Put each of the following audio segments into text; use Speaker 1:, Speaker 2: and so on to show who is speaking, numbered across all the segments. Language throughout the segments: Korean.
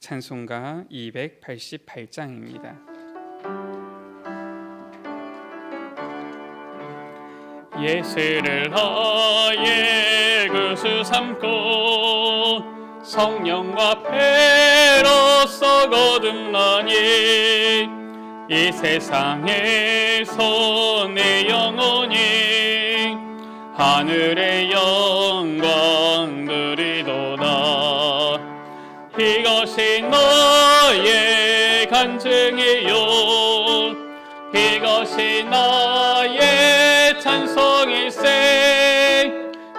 Speaker 1: 찬송가 288장입니다. 예수를 나의 구수 삼고 성령과 패로서 거듭나니 이 세상에서 내 영혼이 하늘의 영광 이것이 너의 간증이요. 이것이 나의 찬송일세.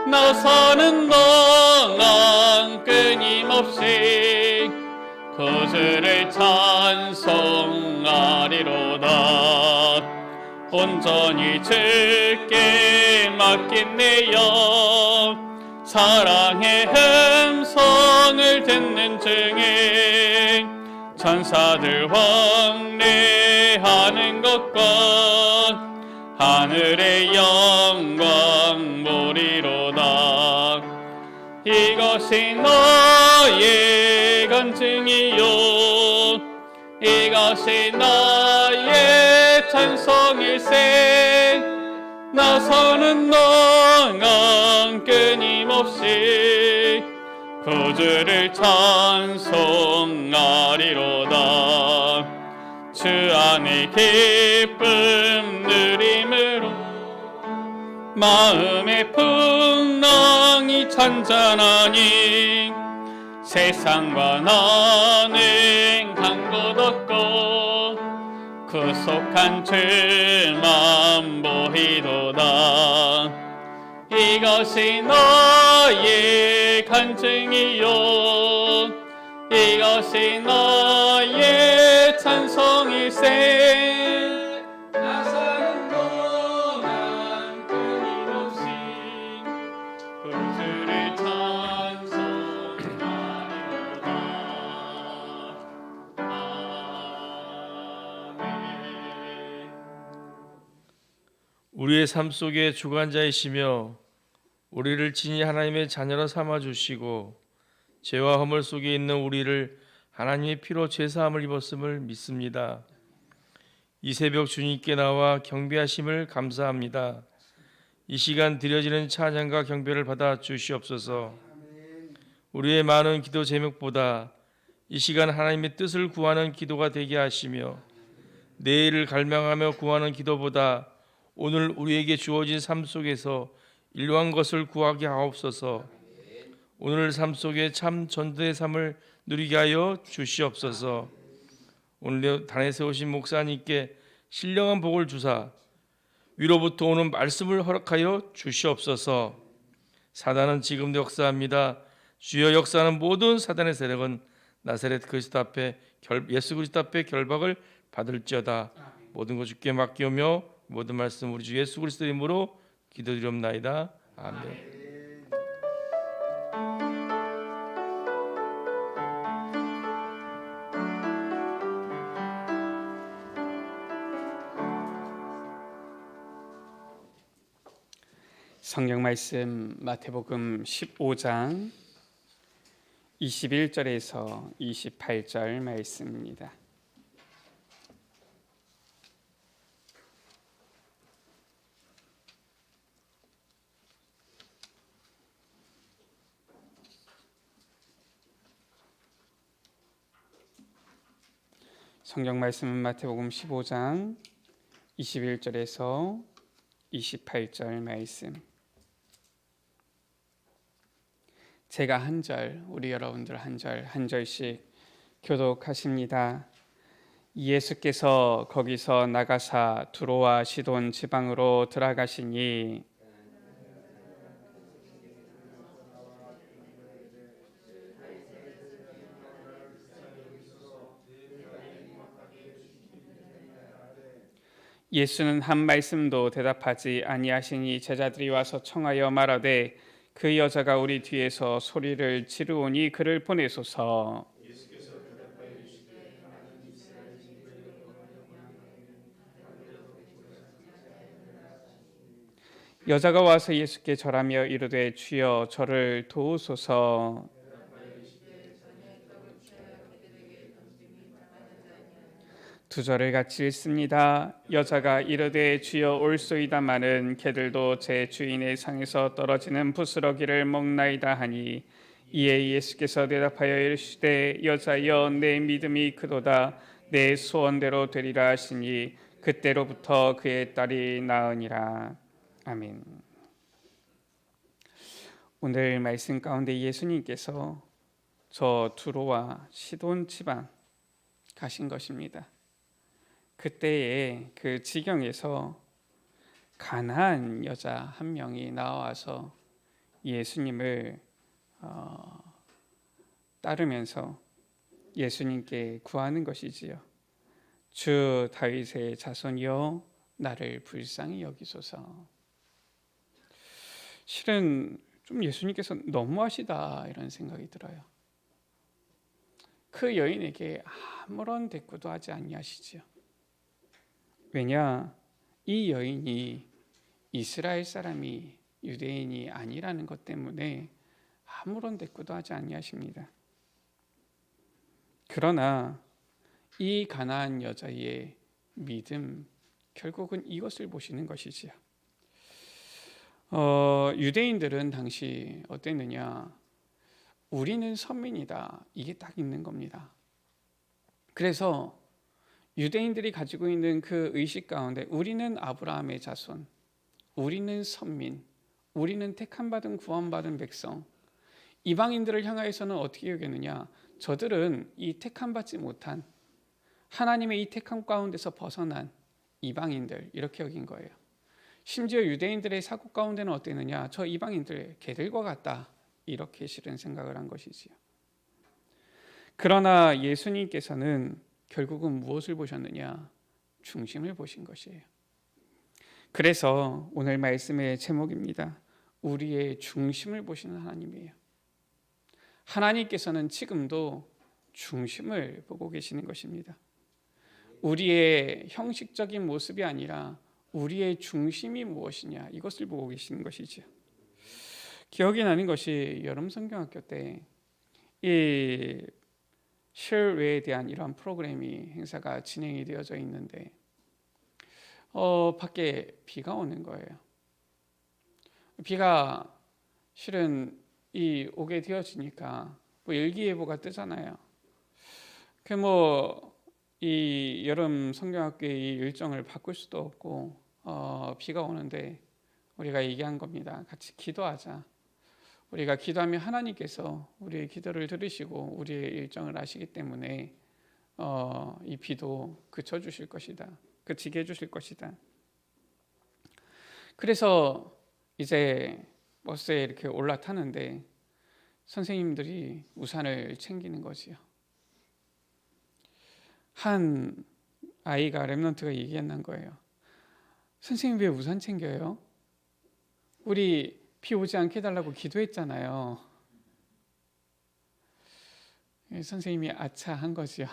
Speaker 1: 나서는 동안 끊임없이 구주를 찬송하리로다. 온전히 주께 영 사랑의 음성을 듣는 중에 천사들 왕래하는 것과 하늘의 영광 보리로다. 이것이 너의 간증이요. 이것이 나의 찬송일세. 나서는 동안 끊임없이 구주를 찬송하리로다. 주 안에 기쁨 누림으로 마음의 풍랑이 찬잔하니 세상과 나는 간곳 없고 구속한 주만 보이도다. 이것이 너의 간증이요. 이것이 너의 찬송일세. 나사는 동안 끊임없이 구주를 찬송하리로다. 아멘.
Speaker 2: 우리의 삶 속에 주관자이시며 우리를 진히 하나님의 자녀로 삼아 주시고 죄와 허물 속에 있는 우리를 하나님의 피로 죄 사함을 입었음을 믿습니다. 이 새벽 주님께 나와 경배하심을 감사합니다. 이 시간 드려지는 찬양과 경배를 받아 주시옵소서. 우리의 많은 기도 제목보다 이 시간 하나님의 뜻을 구하는 기도가 되게 하시며 내일을 갈망하며 구하는 기도보다 오늘 우리에게 주어진 삶 속에서 일용한 것을 구하게 하옵소서. 오늘 삶 속에 참 전도의 삶을 누리게 하여 주시옵소서. 오늘 단에 세우신 목사님께 신령한 복을 주사 위로부터 오는 말씀을 허락하여 주시옵소서. 사단은 지금도 역사합니다. 주여 역사하는 모든 사단의 세력은 나사렛 그리스도 앞에 결, 예수 그리스도 앞에 결박을 받을지어다. 모든 것 주께 맡기오며 모든 말씀 우리 주 예수 그리스도 이름으로 기도드리옵나이다. 아멘.
Speaker 1: 성경 말씀 마태복음 15장 21절에서 28절 말씀입니다.
Speaker 3: 성경 말씀은 마태복음 15장 21절에서 28절 말씀. 제가 한 절, 우리 여러분들 한 절, 한 절씩 교독하십니다. 예수께서 거기서 나가사 두로와 시돈 지방으로 들어가시니 예수는 한 말씀도 대답하지 아니하시니 제자들이 와서 청하여 말하되 그 여자가 우리 뒤에서 소리를 지르오니 그를 보내소서. 여자가 와서 예수께 절하며 이르되 주여 저를 도우소서. 두 절을 같이 읽습니다. 여자가 이르되 주여 올소이다마는 개들도 제 주인의 상에서 떨어지는 부스러기를 먹나이다 하니 이에 예수께서 대답하여 이르시되 여자여 내 믿음이 크도다 내 소원대로 되리라 하시니 그때로부터 그의 딸이 나으니라 아멘. 오늘 말씀 가운데 예수님께서 저 두로와 시돈 지방 가신 것입니다. 그때의 그 지경에서 가난한 여자 한 명이 나와서 예수님을 어, 따르면서 예수님께 구하는 것이지요. 주 다윗의 자손이여 나를 불쌍히 여기소서. 실은 좀 예수님께서 너무하시다 이런 생각이 들어요. 그 여인에게 아무런 대꾸도 하지 아니하시지요. 왜냐 이 여인이 이스라엘 사람이 유대인이 아니라는 것 때문에 아무런 대꾸도 하지 아니하십니다. 그러나 이 가나안 여자의 믿음 결국은 이것을 보시는 것이지요. 어, 유대인들은 당시 어땠느냐? 우리는 선민이다. 이게 딱 있는 겁니다. 그래서 유대인들이 가지고 있는 그 의식 가운데 우리는 아브라함의 자손, 우리는 선민, 우리는 택함받은 구원받은 백성. 이방인들을 향하여서는 어떻게 여기느냐? 저들은 이 택함받지 못한 하나님의 이 택함 가운데서 벗어난 이방인들 이렇게 여긴 거예요. 심지어 유대인들의 사고 가운데는 어땠느냐? 저 이방인들 개들과 같다. 이렇게 실은 생각을 한 것이지요. 그러나 예수님께서는 결국은 무엇을 보셨느냐? 중심을 보신 것이에요. 그래서 오늘 말씀의 제목입니다. 우리의 중심을 보시는 하나님이에요. 하나님께서는 지금도 중심을 보고 계시는 것입니다. 우리의 형식적인 모습이 아니라 우리의 중심이 무엇이냐 이것을 보고 계시는 것이죠. 기억이 나는 것이 여름 성경학교 때 이 쉘웨에 대한 이러한 프로그램이 행사가 진행이 되어져 있는데 어, 밖에 비가 오는 거예요. 비가 실은 이 오게 되어지니까 뭐 일기예보가 뜨잖아요. 그 뭐 이 여름 성경학교의 일정을 바꿀 수도 없고 어, 비가 오는데 우리가 얘기한 겁니다. 같이 기도하자. 우리가 기도하면 하나님께서 우리의 기도를 들으시고 우리의 일정을 아시기 때문에 어, 이 비도 그쳐 주실 것이다. 그치게 해 주실 것이다. 그래서 이제 버스에 이렇게 올라타는데 선생님들이 우산을 챙기는 거지요. 한 아이가 랩런트가 얘기했는 거예요. 선생님 왜 우산 챙겨요? 우리 비 오지 않게 해달라고 기도했잖아요. 예, 선생님이 아차한 거지요.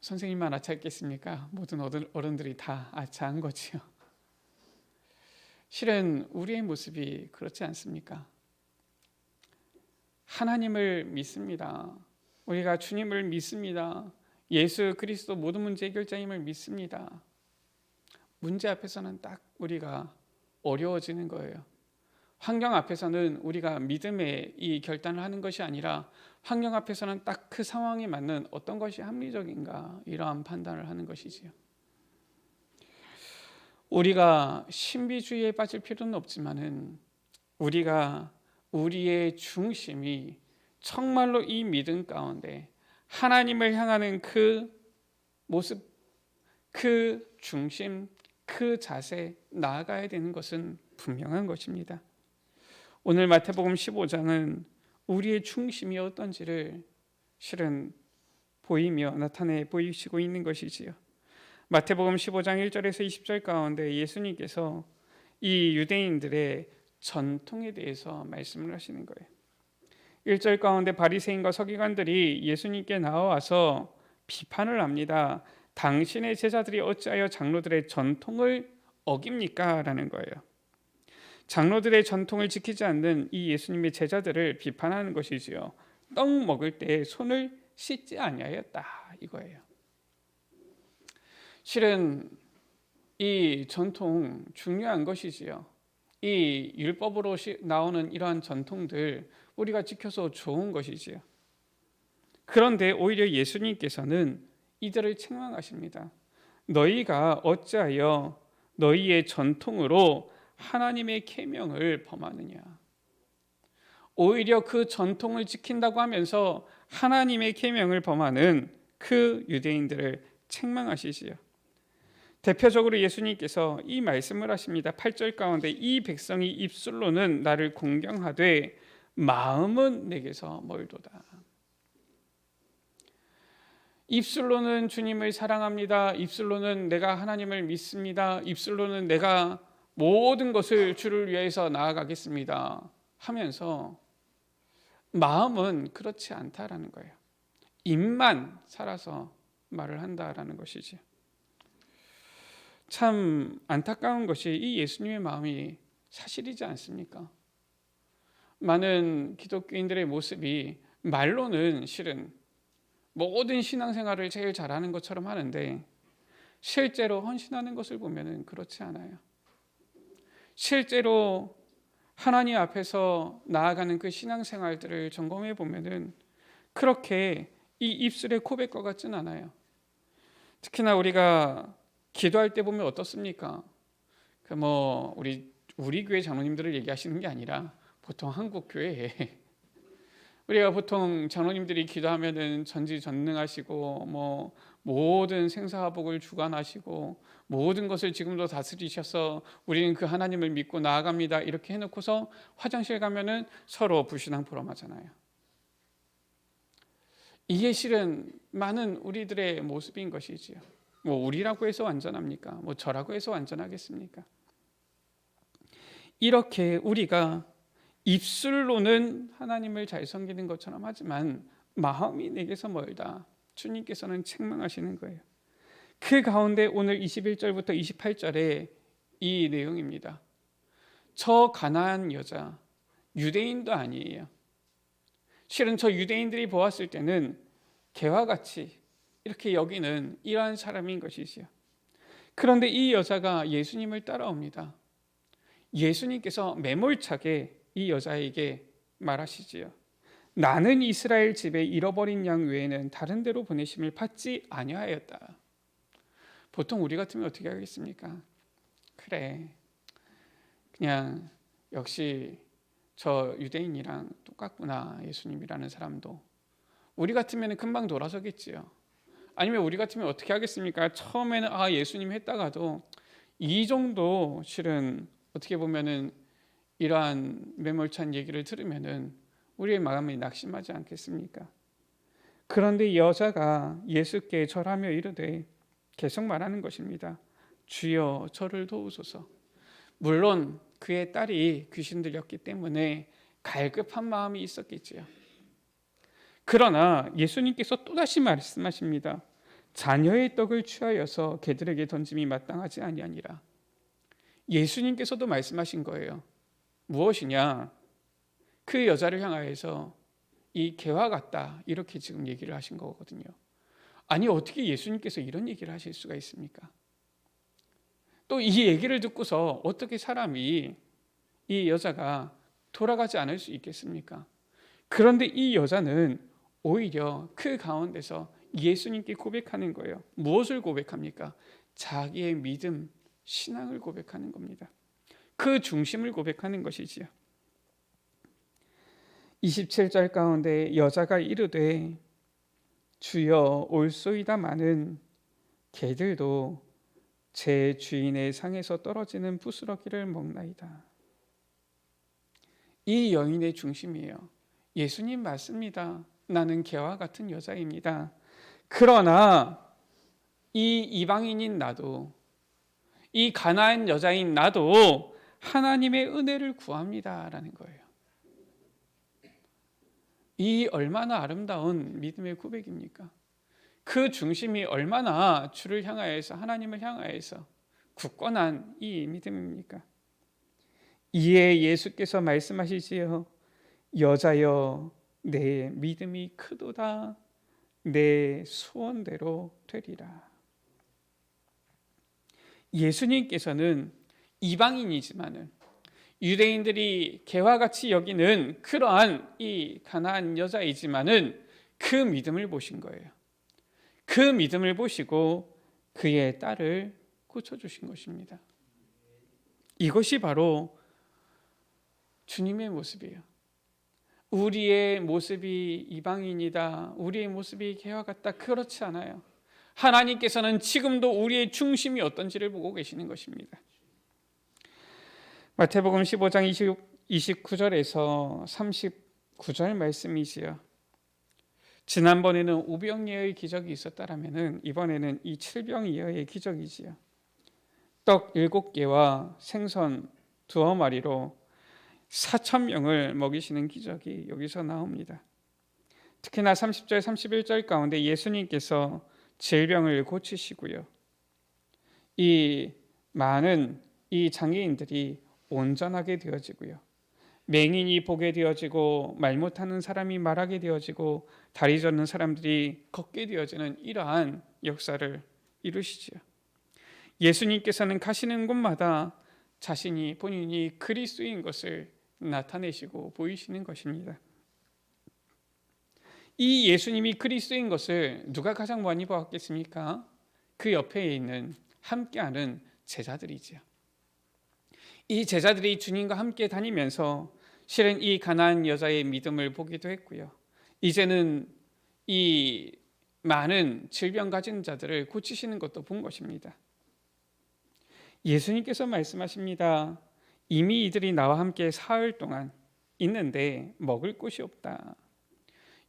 Speaker 3: 선생님만 아차했겠습니까? 모든 어른들이 다 아차한 거지요. 실은 우리의 모습이 그렇지 않습니까? 하나님을 믿습니다. 우리가 주님을 믿습니다. 예수 그리스도 모든 문제 해결자임을 믿습니다. 문제 앞에서는 딱 우리가 어려워지는 거예요. 환경 앞에서는 우리가 믿음의 이 결단을 하는 것이 아니라 환경 앞에서는 딱 그 상황에 맞는 어떤 것이 합리적인가 이러한 판단을 하는 것이지요. 우리가 신비주의에 빠질 필요는 없지만은 우리가 우리의 중심이 정말로 이 믿음 가운데 하나님을 향하는 그 모습, 그 중심, 그 자세 나아가야 되는 것은 분명한 것입니다. 오늘 마태복음 15장은 우리의 중심이 어떤지를 실은 보이며 나타내 보이시고 있는 것이지요. 마태복음 15장 1절에서 20절 가운데 예수님께서 이 유대인들의 전통에 대해서 말씀을 하시는 거예요. 1절 가운데 바리새인과 서기관들이 예수님께 나와서 비판을 합니다. 당신의 제자들이 어찌하여 장로들의 전통을 어깁니까? 라는 거예요. 장로들의 전통을 지키지 않는 이 예수님의 제자들을 비판하는 것이지요. 떡 먹을 때 손을 씻지 아니하였다 이거예요. 실은 이 전통 중요한 것이지요. 이 율법으로 시- 나오는 이러한 전통들 우리가 지켜서 좋은 것이지요. 그런데 오히려 예수님께서는 이들을 책망하십니다. 너희가 어찌하여 너희의 전통으로 하나님의 계명을 범하느냐? 오히려 그 전통을 지킨다고 하면서 하나님의 계명을 범하는 그 유대인들을 책망하시지요. 대표적으로 예수님께서 이 말씀을 하십니다. 8절 가운데 이 백성이 입술로는 나를 공경하되 마음은 내게서 멀도다. 입술로는 주님을 사랑합니다. 입술로는 내가 하나님을 믿습니다. 입술로는 내가 모든 것을 주를 위해서 나아가겠습니다. 하면서 마음은 그렇지 않다라는 거예요. 입만 살아서 말을 한다라는 것이지. 참 안타까운 것이 이 예수님의 마음이 사실이지 않습니까? 많은 기독교인들의 모습이 말로는 실은 모든 신앙생활을 제일 잘하는 것처럼 하는데 실제로 헌신하는 것을 보면은 그렇지 않아요. 실제로 하나님 앞에서 나아가는 그 신앙생활들을 점검해 보면은 그렇게 이 입술의 고백과 같진 않아요. 특히나 우리가 기도할 때 보면 어떻습니까? 그 뭐 우리 우리 교회 장로님들을 얘기하시는 게 아니라 보통 한국 교회에 우리가 보통 장로님들이 기도하면은 전지전능하시고 뭐 모든 생사화복을 주관하시고 모든 것을 지금도 다스리셔서 우리는 그 하나님을 믿고 나아갑니다 이렇게 해놓고서 화장실 가면은 서로 불신앙 포럼하잖아요. 이게 실은 많은 우리들의 모습인 것이지요. 뭐 우리라고 해서 완전합니까? 뭐 저라고 해서 완전하겠습니까? 이렇게 우리가 입술로는 하나님을 잘 섬기는 것처럼 하지만 마음이 내게서 멀다. 주님께서는 책망하시는 거예요. 그 가운데 오늘 21절부터 28절에 이 내용입니다. 저 가나안 여자 유대인도 아니에요. 실은 저 유대인들이 보았을 때는 개와 같이 이렇게 여기는 이러한 사람인 것이지요. 그런데 이 여자가 예수님을 따라옵니다. 예수님께서 매몰차게 이 여자에게 말하시지요. 나는 이스라엘 집에 잃어버린 양 외에는 다른 데로 보내심을 받지 아니하였다. 보통 우리 같으면 어떻게 하겠습니까? 그래. 그냥 역시 저 유대인이랑 똑같구나. 예수님이라는 사람도. 우리 같으면 금방 돌아서겠지요. 아니면 우리 같으면 어떻게 하겠습니까? 처음에는 아 예수님 했다가도 이 정도 실은 어떻게 보면은 이러한 매몰찬 얘기를 들으면은 우리의 마음이 낙심하지 않겠습니까? 그런데 이 여자가 예수께 절하며 이르되 계속 말하는 것입니다. 주여 저를 도우소서. 물론 그의 딸이 귀신 들렸기 때문에 갈급한 마음이 있었겠지요. 그러나 예수님께서 또다시 말씀하십니다. 자녀의 떡을 취하여서 개들에게 던짐이 마땅하지 아니하니라. 예수님께서도 말씀하신 거예요. 무엇이냐? 그 여자를 향하여서 이 개와 같다 이렇게 지금 얘기를 하신 거거든요. 아니 어떻게 예수님께서 이런 얘기를 하실 수가 있습니까? 또 이 얘기를 듣고서 어떻게 사람이 이 여자가 돌아가지 않을 수 있겠습니까? 그런데 이 여자는 오히려 그 가운데서 예수님께 고백하는 거예요. 무엇을 고백합니까? 자기의 믿음, 신앙을 고백하는 겁니다. 그 중심을 고백하는 것이지요. 27절 가운데 여자가 이르되 주여 올소이다마는 개들도 제 주인의 상에서 떨어지는 부스러기를 먹나이다. 이 여인의 중심이에요. 예수님 맞습니다. 나는 개와 같은 여자입니다. 그러나 이 이방인인 나도 이 가나안 여자인 나도 하나님의 은혜를 구합니다라는 거예요. 이 얼마나 아름다운 믿음의 고백입니까? 그 중심이 얼마나 주를 향하여서 하나님을 향하여서 굳건한 이 믿음입니까? 이에 예수께서 말씀하시지요. 여자여 내 믿음이 크도다 내 소원대로 되리라. 예수님께서는 이방인이지만은 유대인들이 개와 같이 여기는 그러한 이 가나안 여자이지만은 그 믿음을 보신 거예요. 그 믿음을 보시고 그의 딸을 고쳐 주신 것입니다. 이것이 바로 주님의 모습이에요. 우리의 모습이 이방인이다. 우리의 모습이 개와 같다. 그렇지 않아요. 하나님께서는 지금도 우리의 중심이 어떤지를 보고 계시는 것입니다. 마태복음 15장 20, 29절에서 39절 말씀이지요. 지난번에는 오병이어의 기적이 있었다라면은 이번에는 이 칠병이어의 기적이지요. 떡 일곱 개와 생선 두어 마리로 4천 명을 먹이시는 기적이 여기서 나옵니다. 특히나 30절 31절 가운데 예수님께서 질병을 고치시고요. 이 많은 이 장애인들이 온전하게 되어지고요. 맹인이 보게 되어지고 말 못하는 사람이 말하게 되어지고 다리 젖는 사람들이 걷게 되어지는 이러한 역사를 이루시지요. 예수님께서는 가시는 곳마다 자신이 본인이 그리스도인 것을 나타내시고 보이시는 것입니다. 이 예수님이 그리스도인 것을 누가 가장 많이 보았겠습니까? 그 옆에 있는 함께하는 제자들이지요. 이 제자들이 주님과 함께 다니면서 실은 이 가난한 여자의 믿음을 보기도 했고요. 이제는 이 많은 질병 가진 자들을 고치시는 것도 본 것입니다. 예수님께서 말씀하십니다. 이미 이들이 나와 함께 사흘 동안 있는데 먹을 곳이 없다.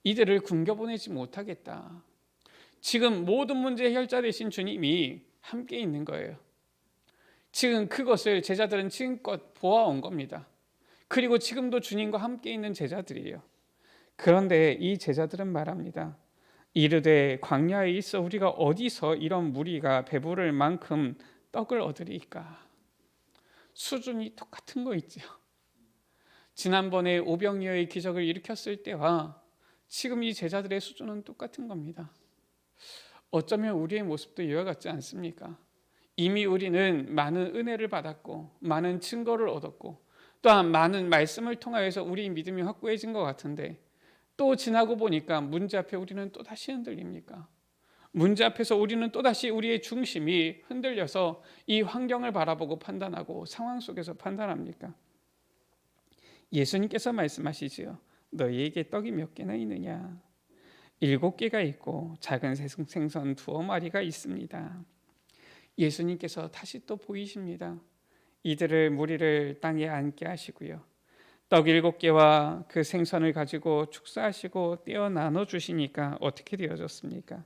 Speaker 3: 이들을 굶겨 보내지 못하겠다. 지금 모든 문제 해결자 되신 주님이 함께 있는 거예요. 지금 그것을 제자들은 지금껏 보아온 겁니다. 그리고 지금도 주님과 함께 있는 제자들이에요. 그런데 이 제자들은 말합니다. 이르되 광야에 있어 우리가 어디서 이런 무리가 배부를 만큼 떡을 얻으리까? 수준이 똑같은 거 있죠. 지난번에 오병이어의 기적을 일으켰을 때와 지금 이 제자들의 수준은 똑같은 겁니다. 어쩌면 우리의 모습도 이와 같지 않습니까? 이미 우리는 많은 은혜를 받았고 많은 증거를 얻었고 또한 많은 말씀을 통하여서 우리 믿음이 확고해진 것 같은데 또 지나고 보니까 문제 앞에 우리는 또 다시 흔들립니까? 문제 앞에서 우리는 또다시 우리의 중심이 흔들려서 이 환경을 바라보고 판단하고 상황 속에서 판단합니까? 예수님께서 말씀하시지요. 너희에게 떡이 몇 개나 있느냐? 일곱 개가 있고 작은 생선 두어 마리가 있습니다. 예수님께서 다시 또 보이십니다. 이들을 무리를 땅에 앉게 하시고요. 떡 일곱 개와 그 생선을 가지고 축사하시고 떼어 나눠 주시니까 어떻게 되어졌습니까?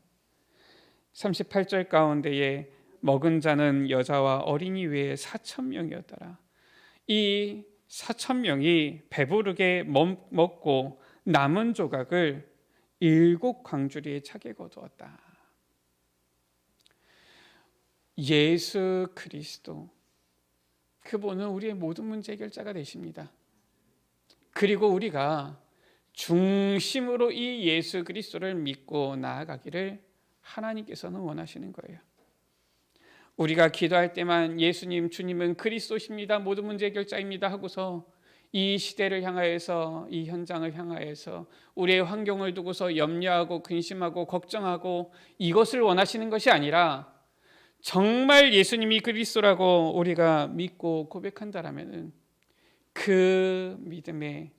Speaker 3: 38절 가운데에 먹은 자는 여자와 어린이 외에 4천 명이었더라. 이 4천 명이 배부르게 먹고 남은 조각을 일곱 광주리에 차게 거두었다. 예수 그리스도 그분은 우리의 모든 문제 해결자가 되십니다. 그리고 우리가 중심으로 이 예수 그리스도를 믿고 나아가기를 하나님께서는 원하시는 거예요. 우리가 기도할 때만 예수님 주님은 그리스도십니다. 모든 문제 해결자입니다 하고서 이 시대를 향하여서 이 현장을 향하여서 우리의 환경을 두고서 염려하고 근심하고 걱정하고 이것을 원하시는 것이 아니라 정말 예수님이 그리스도라고 우리가 믿고 고백한다라면은 그 믿음의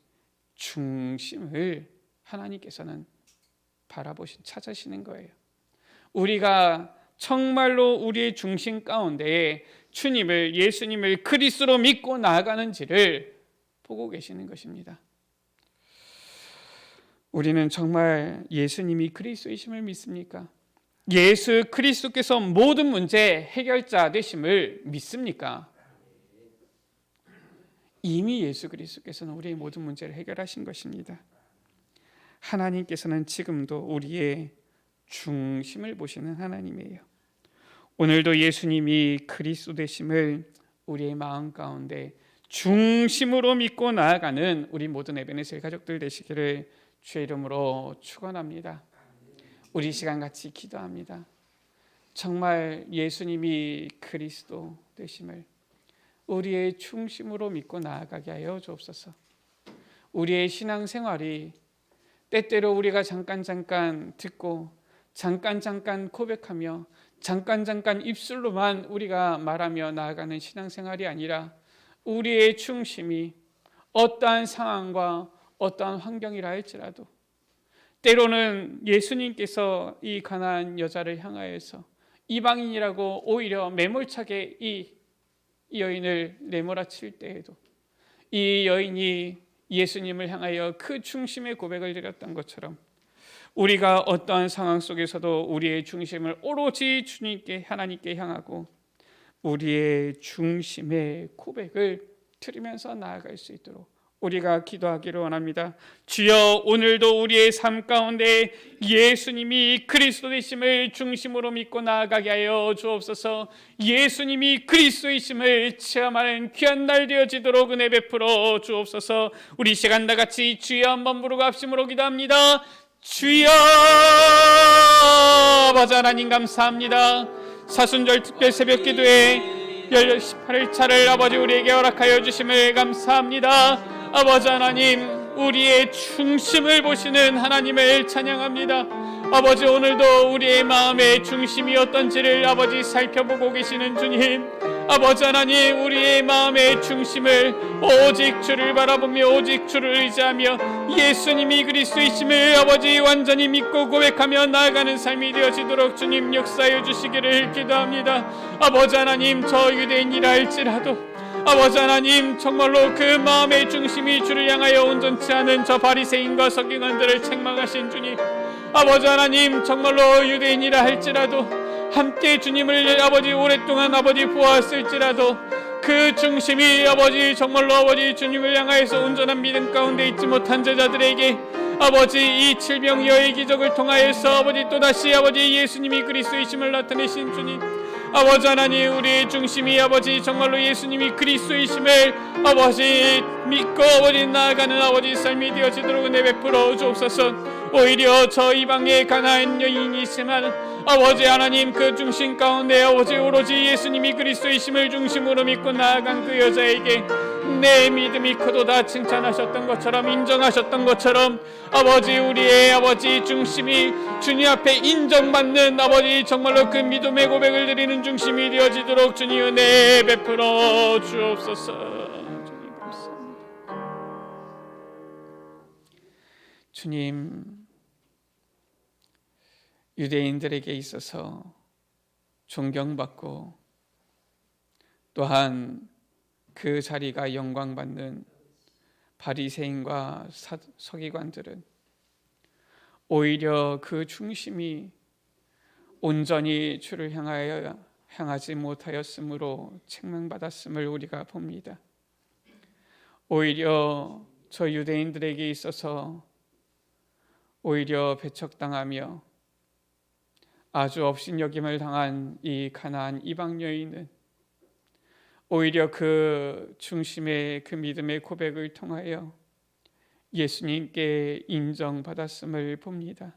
Speaker 3: 중심을 하나님께서는 바라보신 찾으시는 거예요. 우리가 정말로 우리의 중심 가운데에 주님을 예수님을 그리스도로 믿고 나아가는지를 보고 계시는 것입니다. 우리는 정말 예수님이 그리스도이심을 믿습니까? 예수 그리스도께서 모든 문제 해결자 되심을 믿습니까? 이미 예수 그리스도께서는 우리의 모든 문제를 해결하신 것입니다. 하나님께서는 지금도 우리의 중심을 보시는 하나님이에요. 오늘도 예수님이 그리스도 되심을 우리의 마음 가운데 중심으로 믿고 나아가는 우리 모든 에베네셀 가족들 되시기를 주의 이름으로 축원합니다. 우리 시간 같이 기도합니다. 정말 예수님이 그리스도 되심을 우리의 중심으로 믿고 나아가게 하여 주옵소서. 우리의 신앙 생활이 때때로 우리가 잠깐 잠깐 듣고 잠깐 잠깐 고백하며 잠깐 잠깐 입술로만 우리가 말하며 나아가는 신앙 생활이 아니라 우리의 중심이 어떠한 상황과 어떠한 환경이라 할지라도 때로는 예수님께서 이 가난한 여자를 향하여서 이방인이라고 오히려 매몰차게 이, 이 여인을 내몰아칠 때에도 이 여인이 예수님을 향하여 그 중심의 고백을 드렸던 것처럼 우리가 어떠한 상황 속에서도 우리의 중심을 오로지 주님께 하나님께 향하고 우리의 중심의 고백을 드리면서 나아갈 수 있도록 우리가 기도하기를 원합니다. 주여 오늘도 우리의 삶 가운데 예수님이 그리스도 되심을 중심으로 믿고 나아가게 하여 주옵소서. 예수님이 그리스도이심을 체험하는 귀한 날 되어지도록 은혜 베풀어 주옵소서. 우리 시간 다 같이 주여 한번 부르고 합심으로 기도합니다. 주여 아버지 하나님 감사합니다. 사순절 특별 새벽 기도에 18일차를 아버지 우리에게 허락하여 주심을 감사합니다. 아버지 하나님 우리의 중심을 보시는 하나님을 찬양합니다. 아버지 오늘도 우리의 마음의 중심이 어떤지를 아버지 살펴보고 계시는 주님 아버지 하나님 우리의 마음의 중심을 오직 주를 바라보며 오직 주를 의지하며 예수님이 그리스도이심을 아버지 완전히 믿고 고백하며 나아가는 삶이 되어지도록 주님 역사해 주시기를 기도합니다 아버지 하나님 저 유대인이라 할지라도 아버지 하나님 정말로 그 마음의 중심이 주를 향하여 온전치 않은 저 바리새인과 서기관들을 책망하신 주님 아버지 하나님 정말로 유대인이라 할지라도 함께 주님을 아버지 오랫동안 아버지 보았을지라도 그 중심이 아버지 정말로 아버지 주님을 향하여서 온전한 믿음 가운데 있지 못한 제자들에게 아버지 이 칠병 여의 기적을 통하여서 아버지 또다시 아버지 예수님이 그리스도이심을 나타내신 주님 아버지 하나님 우리의 중심이 아버지 정말로 예수님이 그리스도이심을 아버지 믿고 아버지 나아가는 아버지 삶이 되어지도록 은혜 베풀어 주옵소서. 오히려 저 이방의 가나안 여인이지만 아버지 하나님 그 중심 가운데 아버지 오로지 예수님이 그리스도이심을 중심으로 믿고 나아간 그 여자에게 내 믿음이 크도다 칭찬하셨던 것처럼 인정하셨던 것처럼 아버지 우리의 아버지 중심이 주님 앞에 인정받는 아버지 정말로 그 믿음의 고백을 드리는 중심이 되어지도록 주님 은혜 베풀어 주옵소서. 주님 감사합니다 주님 유대인들에게 있어서 존경받고 또한 그 자리가 영광받는 바리새인과 사- 서기관들은 오히려 그 중심이 온전히 주를 향하여 향하지 못하였으므로 책망받았음을 우리가 봅니다. 오히려 저 유대인들에게 있어서 오히려 배척당하며 아주 업신여김을 당한 이 가나안 이방 여인은 오히려 그 중심의 그 믿음의 고백을 통하여 예수님께 인정받았음을 봅니다.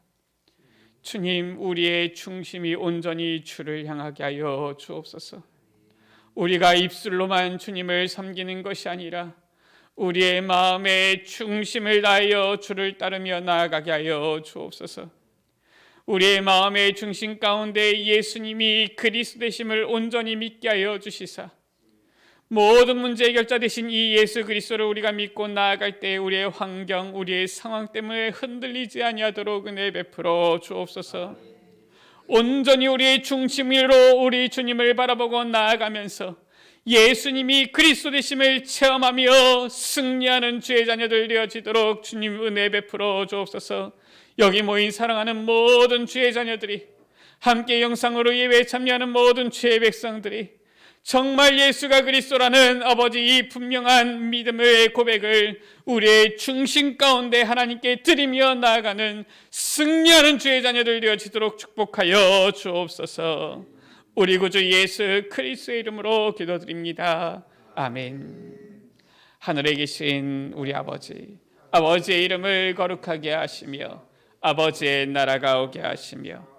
Speaker 3: 주님 우리의 중심이 온전히 주를 향하게 하여 주옵소서. 우리가 입술로만 주님을 섬기는 것이 아니라 우리의 마음의 중심을 다하여 주를 따르며 나아가게 하여 주옵소서. 우리의 마음의 중심 가운데 예수님이 그리스도 되심을 온전히 믿게 하여 주시사 모든 문제 해결자 되신 이 예수 그리스도를 우리가 믿고 나아갈 때 우리의 환경, 우리의 상황 때문에 흔들리지 아니하도록 은혜 베풀어 주옵소서. 온전히 우리의 중심으로 우리 주님을 바라보고 나아가면서 예수님이 그리스도 되심을 체험하며 승리하는 주의 자녀들 되어지도록 주님 은혜 베풀어 주옵소서. 여기 모인 사랑하는 모든 주의 자녀들이 함께 영상으로 예배에 참여하는 모든 주의 백성들이 정말 예수가 그리스도라는 아버지 이 분명한 믿음의 고백을 우리의 중심 가운데 하나님께 드리며 나아가는 승리하는 주의 자녀들 되어지도록 축복하여 주옵소서. 우리 구주 예수 그리스도의 이름으로 기도드립니다. 아멘. 하늘에 계신 우리 아버지, 아버지의 이름을 거룩하게 하시며 아버지의 나라가 오게 하시며